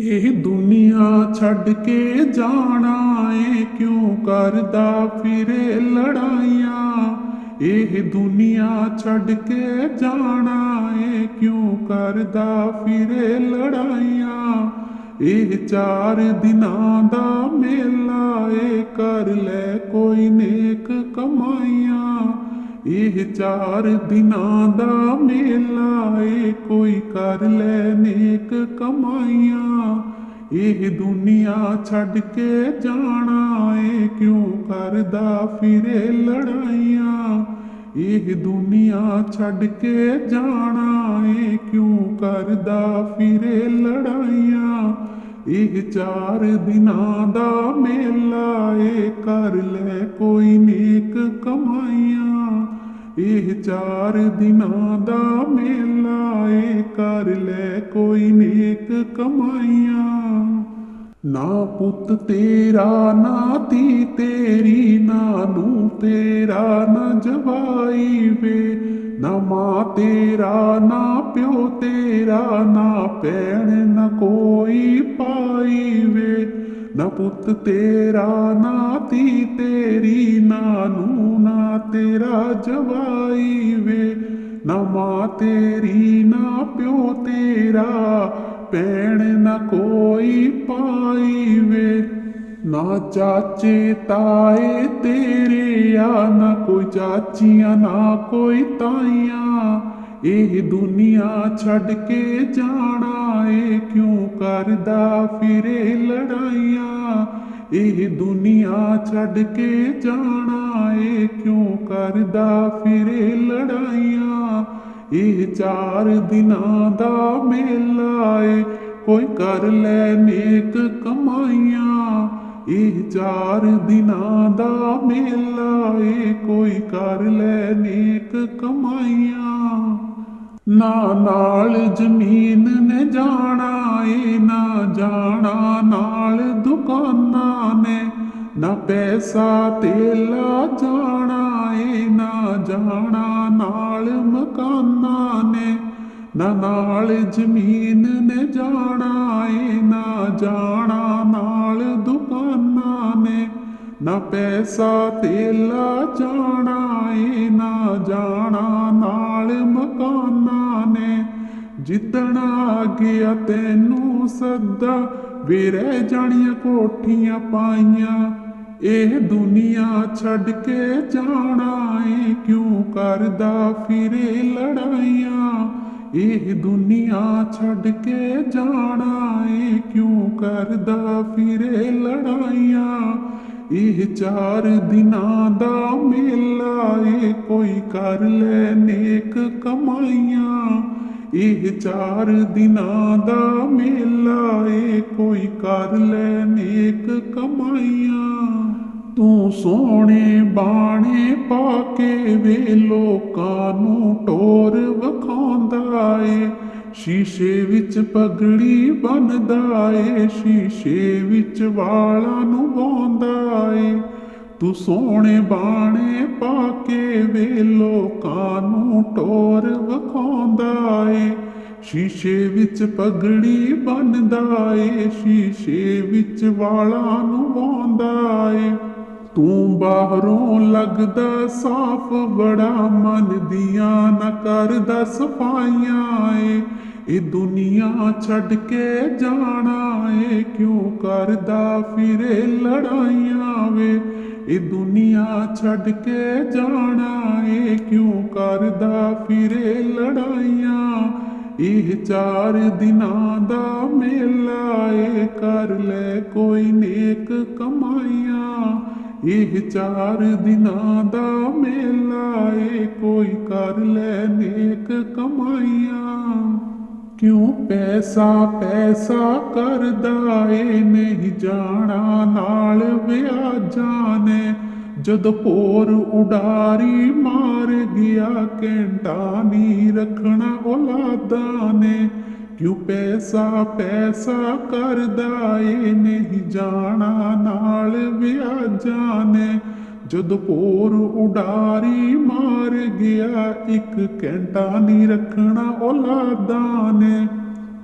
ਇਹ ਦੁਨੀਆ ਛੱਡ ਕੇ ਜਾਣਾ ਏ, ਕਿਉਂ ਕਰਦਾ ਫਿਰੇ ਲੜਾਈਆਂ? ਇਹ ਦੁਨੀਆ ਛੱਡ ਕੇ ਜਾਣਾ ਏ, ਕਿਉਂ ਕਰਦਾ ਫਿਰੇ ਲੜਾਈਆਂ? ਇਹ ਚਾਰ ਦਿਨਾਂ ਦਾ ਮੇਲਾ ਏ, ਕਰ ਲੈ ਕੋਈ ਨੇਕ ਕਮਾਈਆਂ। ਇਹ ਚਾਰ ਦਿਨਾਂ ਦਾ ਮੇਲਾ ਏ, ਕੋਈ ਕਰ ਲੈ ਨੇਕ ਕਮਾਈਆਂ। ਇਹ ਦੁਨੀਆ ਛੱਡ ਕੇ ਜਾਣਾ ਏ? ਕਿਉਂ ਕਰਦਾ ਫਿਰੇ ਲੜਾਈਆਂ? ਇਹ ਦੁਨੀਆ ਛੱਡ ਕੇ ਜਾਣਾ ਏ? ਕਿਉਂ ਕਰਦਾ ਫਿਰੇ ਲੜਾਈਆਂ? ਇਹ ਚਾਰ ਦਿਨਾਂ ਦਾ ਮੇਲਾ ਏ। ਕਰ ਲੈ ਕੋਈ ਨੇਕ ਕਮਾਈਆਂ। ਇਹ ਚਾਰ ਦਿਨਾਂ ਦਾ ਮੇਲਾ ਏ। ਕਰ ਲੈ ਕੋਈ ਨੇਕ ਕਮਾਈਆਂ। ਨਾ ਪੁੱਤ ਤੇਰਾ, ਨਾ ਧੀ ਤੇਰੀ, ਨਾ ਨੂੰ ਤੇਰਾ, ਨਾ ਜਵਾਈ ਵੇ। ਨਾ ਮਾਂ ਤੇਰਾ, ਨਾ ਪਿਓ ਤੇਰਾ, ਨਾ ਭੈਣ, ਨਾ ਕੋਈ ਪਾਈ ਵੇ। ਨਾ ਪੁੱਤ ਤੇਰਾ, ਨਾ ਧੀ ਤੇਰੀ, ਨਾ ਨੂੰ ਨਾ ਤੇਰਾ ਜਵਾਈ ਵੇ। ਨਾ ਮਾਂ ਤੇਰੀ, ਨਾ ਪਿਓ ਤੇਰਾ ਭੈਣ ਨਾ ਕੋਈ ਪਾਈ ਵੇ ਨਾ ਚਾਚੇ ਤਾਏ ਤੇਰੇ ਆ, ਨਾ ਕੋਈ ਚਾਚੀਆਂ, ਨਾ ਕੋਈ ਤਾਈਆਂ। ਇਹ ਦੁਨੀਆ ਛੱਡ ਕੇ ਜਾਣਾ ਏ, ਕਿਉਂ ਕਰਦਾ ਫਿਰੇ ਲੜਾਈਆਂ? ਇਹ ਦੁਨੀਆ ਛੱਡ ਕੇ ਜਾਣਾ ਏ, ਕਿਉਂ ਕਰਦਾ ਫਿਰੇ ਲੜਾਈਆਂ? ਇਹ ਚਾਰ ਦਿਨਾਂ ਦਾ ਮੇਲਾ ਏ। ਕੋਈ ਕਰ ਲੈ ਨੇਕ ਕਮਾਈਆਂ। ਇਹ ਚਾਰ ਦਿਨਾਂ ਦਾ ਮੇਲਾ ਏ। ਕੋਈ ਕਰ ਲੈ ਨੇਕ ਕਮਾਈਆਂ। ਨਾ ਨਾਲ ਜ਼ਮੀਨ ਨੇ ਜਾਣਾ ਏ, ਨਾ ਜਾਣਾ ਨਾਲ ਦੁਕਾਨਾਂ ਨੇ। ਨਾ ਪੈਸਾ ਤੇਲਾ ਜਾਣਾ ਏ ਨਾ ਜਾਣਾ, ਨਾਲ ਮਕਾਨਾਂ ਨੇ, ਨਾ ਨਾਲ ਜ਼ਮੀਨ ਨੇ ਜਾਣਾ ਏ ਨਾ ਜਾਣਾ, ਨਾਲ ਦੁਕਾਨਾਂ ਨੇ, ਨਾ ਪੈਸਾ ਤੇਲਾ ਜਾਣਾ ਏ ਨਾ ਜਾਣਾ, ਨਾਲ ਮਕਾਨਾਂ ਨੇ। ਜਿੱਦਣਾ ਗਿਆ ਤੈਨੂੰ ਸੱਦਾ ਵੇ ਰਹਿ ਜਾਣੀਆਂ ਕੋਠੀਆਂ ਪਾਈਆਂ ਇਹ ਦੁਨੀਆ ਛੱਡ ਕੇ ਜਾਣਾ ਏ? ਕਿਉਂ ਕਰਦਾ ਫਿਰੇ ਲੜਾਈਆਂ? ਇਹ ਦੁਨੀਆ ਛੱਡ ਕੇ ਜਾਣਾ ਏ? ਕਿਉਂ ਕਰਦਾ ਫਿਰੇ ਲੜਾਈਆਂ? ਇਹ ਚਾਰ ਦਿਨਾਂ ਦਾ ਮੇਲਾ ਏ। ਕੋਈ ਕਰ ਲੈ ਨੇਕ ਕਮਾਈਆਂ। ਇਹ ਚਾਰ ਦਿਨਾਂ ਦਾ ਮੇਲਾ ਏ। ਕੋਈ ਕਰ ਲੈ ਨੇਕ ਕਮਾਈਆਂ। ਤੂੰ ਸੋਹਣੇ ਬਾਣੇ ਪਾ ਕੇ ਵੇ ਲੋਕਾਂ ਨੂੰ ਟੋਰ ਵਿਖਾਉਂਦਾ ਏ। ਸ਼ੀਸ਼ੇ ਵਿੱਚ ਪਗੜੀ ਬੰਨਦਾ ਏ, ਸ਼ੀਸ਼ੇ ਵਿੱਚ ਵਾਲਾਂ ਨੂੰ ਵਾਉਂਦਾ ਏ। ਤੂੰ ਸੋਹਣੇ ਬਾਣੇ ਪਾ ਕੇ ਵੇ ਲੋਕਾਂ ਨੂੰ ਟੋਰ ਵਿਖਾਉਂਦਾ ਏ। ਸ਼ੀਸ਼ੇ ਵਿੱਚ ਪਗੜੀ ਬੰਨਦਾ ਏ, ਸ਼ੀਸ਼ੇ ਵਿੱਚ ਵਾਲਾਂ ਨੂੰ ਵਾਉਂਦਾ ਏ। ਤੂੰ ਬਾਹਰੋਂ ਲੱਗਦਾ ਸਾਫ਼, ਬੜਾ ਮਨ ਦੀਆਂ ਨਾ ਕਰਦਾ ਸਫਾਈਆਂ ਏ। ਇਹ ਦੁਨੀਆ ਛੱਡ ਕੇ ਜਾਣਾ ਏ, ਕਿਉਂ ਕਰਦਾ ਫਿਰੇ ਲੜਾਈਆਂ ਵੇ? ਇਹ ਦੁਨੀਆ ਛੱਡ ਕੇ ਜਾਣਾ ਏ, ਕਿਉਂ ਕਰਦਾ ਫਿਰੇ ਲੜਾਈਆਂ? ਇਹ ਚਾਰ ਦਿਨਾਂ ਦਾ ਮੇਲਾ ਏ, ਕਰ ਲੈ ਕੋਈ ਨੇਕ ਕਮਾਈਆਂ। ਇਹ ਚਾਰ ਦਿਨਾਂ ਦਾ ਮੇਲਾ ਏ, ਕੋਈ ਕਰ ਲੈ ਨੇਕ ਕਮਾਈਆਂ। ਕਿਉਂ ਪੈਸਾ ਪੈਸਾ ਕਰਦਾ ਏ, ਨਹੀਂ ਜਾਣਾ ਨਾਲ ਵਿਆਜਾਂ ਨੇ। ਜਦ ਪੋਰ ਉਡਾਰੀ ਮਾਰ ਗਿਆ ਘੰਟਾ ਨਹੀਂ ਰੱਖਣਾ ਔਲਾਦਾਂ ਨੇ। ਕਿਉਂ ਪੈਸਾ ਪੈਸਾ ਕਰਦਾ ਏ ਨਹੀਂ ਜਾਣਾ ਨਾਲ ਵਿਆਜਾਂ ਨੇ? ਜਦ ਪੋਰ ਉਡਾਰੀ ਮਾਰ ਗਿਆ, ਇੱਕ ਘੰਟਾ ਨਹੀਂ ਰੱਖਣਾ ਔਲਾਦਾਂ ਨੇ।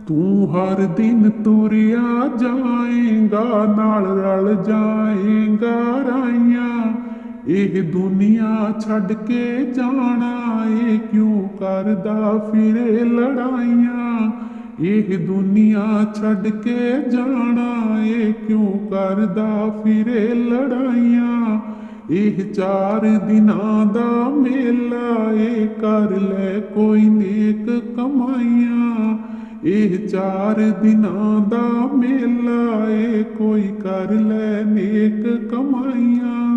ਤੂੰ ਹਰ ਦਿਨ ਤੁਰਿਆ ਜਾਏਗਾ, ਨਾਲ ਰਲ ਜਾਏਗਾ ਰਾਈਆਂ। ਇਹ ਦੁਨੀਆ ਛੱਡ ਕੇ ਜਾਣਾ ਏ, ਕਿਉਂ ਕਰਦਾ ਫਿਰੇ ਲੜਾਈਆਂ? ਇਹ ਦੁਨੀਆ ਛੱਡ ਕੇ ਜਾਣਾ ਏ ਕਿਉਂ ਕਰਦਾ ਫਿਰੇ ਲੜਾਈਆਂ? ਇਹ ਚਾਰ ਦਿਨਾਂ ਦਾ ਮੇਲਾ ਏ, ਕਰ ਲੈ ਕੋਈ ਨੇਕ ਕਮਾਈਆਂ। ਇਹ ਚਾਰ ਦਿਨਾਂ ਦਾ ਮੇਲਾ ਏ, ਕੋਈ ਕਰ ਲੈ ਨੇਕ ਕਮਾਈਆਂ।